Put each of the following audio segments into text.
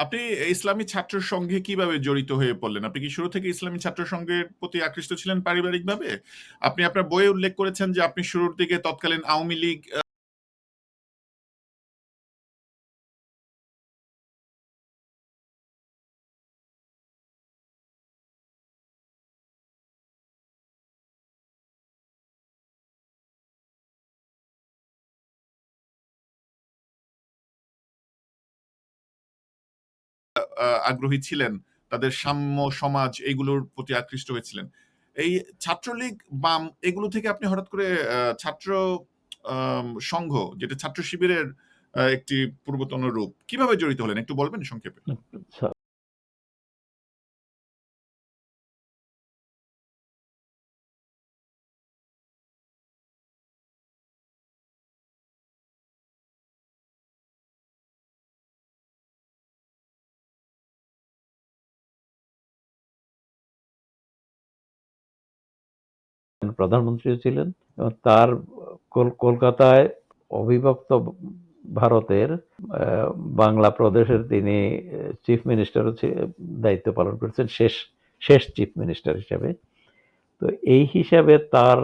আপনি ইসলামী ছাত্র সংঘে কীভাবে জড়িত হয়ে পড়লেন? আপনি কি শুরু থেকে ইসলামী ছাত্র সংঘের প্রতি আকৃষ্ট ছিলেন পারিবারিকভাবে? আপনি আপনার বইয়ে উল্লেখ করেছেন যে আপনি শুরুর দিকে তৎকালীন আওয়ামী লীগ আগ্রহী ছিলেন। তাদের সাম্য সমাজ এগুলোর প্রতি আকৃষ্ট হয়েছিলেন। এই ছাত্রলীগ, বাম এগুলো থেকে আপনি হঠাৎ করে ছাত্র সংঘ যেটা ছাত্র শিবিরের একটি পূর্বতন রূপ। কীভাবে জড়িত হলেন একটু বলবেন সংক্ষেপে? প্রধানমন্ত্রীও ছিলেন এবং তার কলকাতায় অবিভক্ত ভারতের বাংলা প্রদেশের তিনি চিফ মিনিস্টার দায়িত্ব পালন করেছেন শেষ, শেষ চিফ মিনিস্টার হিসাবে। তো এই হিসাবে তার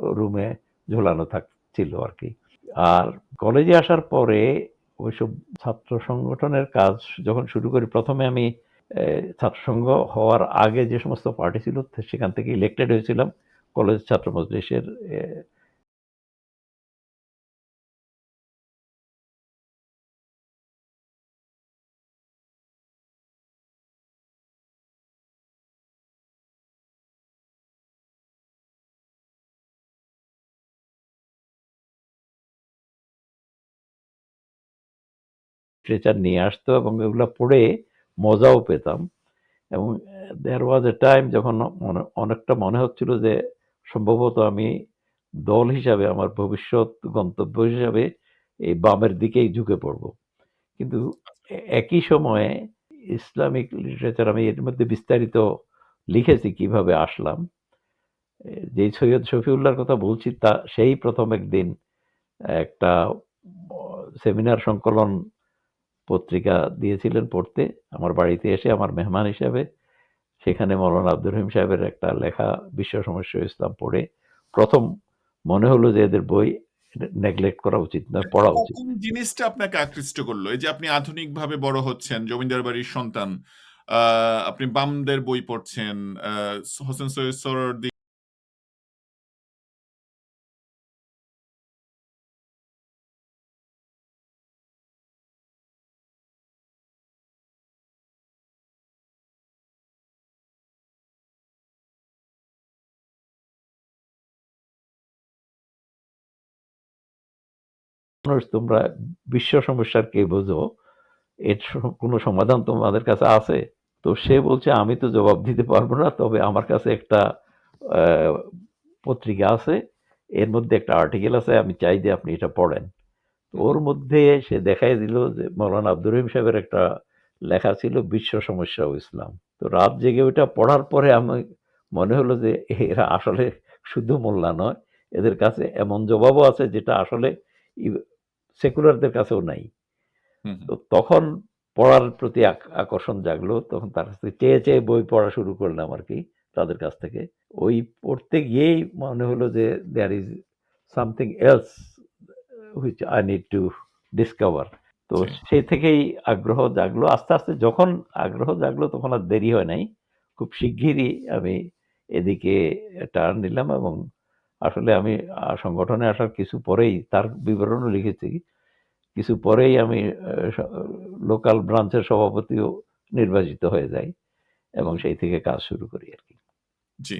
রুমে ঝোলানো থাকছিল আর কি। আর কলেজে আসার পরে ওইসব ছাত্র সংগঠনের কাজ যখন শুরু করি, প্রথমে আমি ছাত্র ছাত্রসংঘ হওয়ার আগে যে সমস্ত পার্টি ছিল, সেখান থেকে ইলেকটেড হয়েছিলাম। কলেজ ছাত্র মজলিসের লিটারেচার নিয়ে আসতো এবং এগুলো পড়ে মজাও পেতাম। এবং দেয়ার ওয়াজ এ টাইম যখন অনেকটা মনে হচ্ছিল যে সম্ভবত আমি দল হিসাবে, আমার ভবিষ্যৎ গন্তব্য হিসাবে এই বামের দিকেই ঝুঁকে পড়ব। কিন্তু একই সময়ে ইসলামিক লিটারেচার আমি এর মধ্যে বিস্তারিত লিখেছি কীভাবে আসলাম। যেই সৈয়দ শফিউল্লাহর কথা বলছি, তা সেই প্রথম একদিন একটা সেমিনার সংকলন পত্রিকা দিয়েছিলেন পড়তে আমার বাড়িতে এসে আমার মেহমান হিসাবে সেখানে মওলানা আব্দুর রহিম সাহেবের একটা লেখা বিশ্ব সমস্যা ইসলাম পড়ে প্রথম মনে হলো যে এদের বই নেগলেক্ট করা উচিত নয়, পড়া উচিত। জিনিসটা আপনাকে আকৃষ্ট করল? এই যে আপনি আধুনিকভাবে বড় হচ্ছেন, জমিদার বাড়ির সন্তান। আপনি বামদের বই পড়ছেন, হোসেন সৈয়দ সোহরাওয়ার্দী মানুষ তোমরা বিশ্ব সমস্যার কে বোঝো? এর কোনো সমাধান তোমাদের কাছে আছে? তো সে বলছে, আমি তো জবাব দিতে পারব না। তবে আমার কাছে একটা পত্রিকা আছে। এর মধ্যে একটা আর্টিকেল আছে। আমি চাই যে আপনি এটা পড়েন। ওর মধ্যে সে দেখায় দিল যে মওলানা আব্দুর রহিম সাহেবের একটা লেখা ছিল, বিশ্ব সমস্যা ও ইসলাম। তো রাত জেগে ওইটা পড়ার পরে আমি মনে হলো যে এরা আসলে শুধু মোল্লা নয়। এদের কাছে এমন জবাবও আছে যেটা আসলে সেকুলারদের কাছেও নাই। তো তখন পড়ার প্রতি আকর্ষণ জাগলো। তখন তার কাছ থেকে চেয়ে, চেয়ে বই পড়া শুরু করলাম আর কি তাদের কাছ থেকে। ওই পড়তে গিয়েই মনে হলো যে there is something else which I need to discover তো। সেই থেকেই আগ্রহ জাগলো। আস্তে, আস্তে যখন আগ্রহ জাগলো তখন আর দেরি হয় নাই। খুব শিগগিরই আমি এদিকে টার্ন নিলাম এবং আসলে আমি সংগঠনে আসার কিছু পরেই তার বিবরণও লিখেছি। কিছু পরেই আমি লোকাল ব্রাঞ্চের সভাপতিও নির্বাচিত হয়ে যাই এবং সেই থেকে কাজ শুরু করি আর কি জি।